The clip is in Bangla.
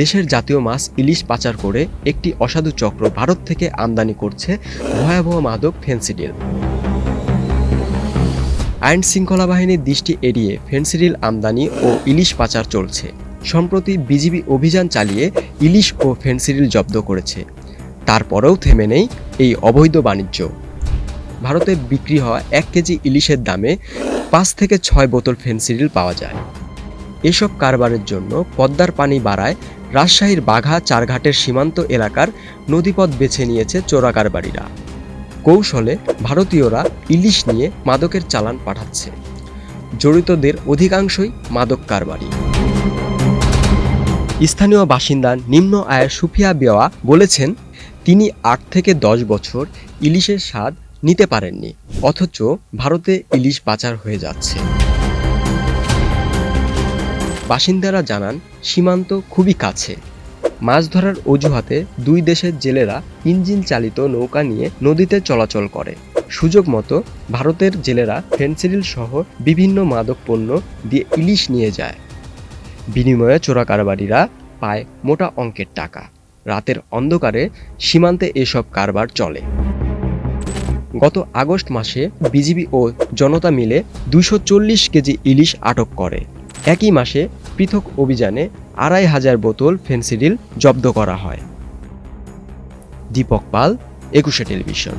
দেশের জাতীয় মাছ ইলিশ পাচার করে একটি অসাধু চক্র ভারত থেকে আমদানি করছে ভয়াবহ মাদক ফেন্সিডিল। আইন শৃঙ্খলা বাহিনীর দৃষ্টি এড়িয়ে ফেন্সিডিল আমদানি ও ইলিশ পাচার চলছে। সম্প্রতি বিজিবি অভিযান চালিয়ে ইলিশ ও ফেন্সিডিল জব্দ করেছে। তারপরেও থেমে নেই এই অবৈধ বাণিজ্য। ভারতে বিক্রি হওয়া এক কেজি ইলিশের দামে পাঁচ থেকে ছয় বোতল ফেন্সিডিল পাওয়া যায়। এসব কারবারের জন্য পদ্মার পানি বাড়ায় রাজশাহীর বাঘা চারঘাটের সীমান্ত এলাকার নদীপথ বেছে নিয়েছে চোরা কারবারিরা। কৌশলে ভারতীয়রা ইলিশ নিয়ে মাদকের চালান পাঠাচ্ছে। জড়িতদের অধিকাংশই মাদক কারবারি। স্থানীয় বাসিন্দা নিম্ন আয়ের সুফিয়া বেওয়া বলেছেন, তিনি আট থেকে দশ বছর ইলিশের স্বাদ নিতে পারেননি, অথচ ভারতে ইলিশ পাচার হয়ে যাচ্ছে। বাসিন্দারা জানান, সীমান্ত খুবই কাছে। মাছ ধরার অজুহাতে দুই দেশের জেলেরা ইঞ্জিন চালিত নৌকা নিয়ে নদীতে চলাচল করে। সুযোগ মতো ভারতের জেলেরা ফেন্সিডিল সহ বিভিন্ন মাদক পণ্য দিয়ে ইলিশ নিয়ে যায়। বিনিময়ে চোরা কারবারিরা পায় মোটা অঙ্কের টাকা। রাতের অন্ধকারে সীমান্তে এসব কারবার চলে। গত আগস্ট মাসে বিজিবি ও জনতা মিলে দুশো কেজি ইলিশ আটক করে। একই মাসে পৃথক অভিযানে আড়াই হাজার বোতল ফেন্সিডিল জব্দ করা হয়। দীপক পাল, একুশে টেলিভিশন।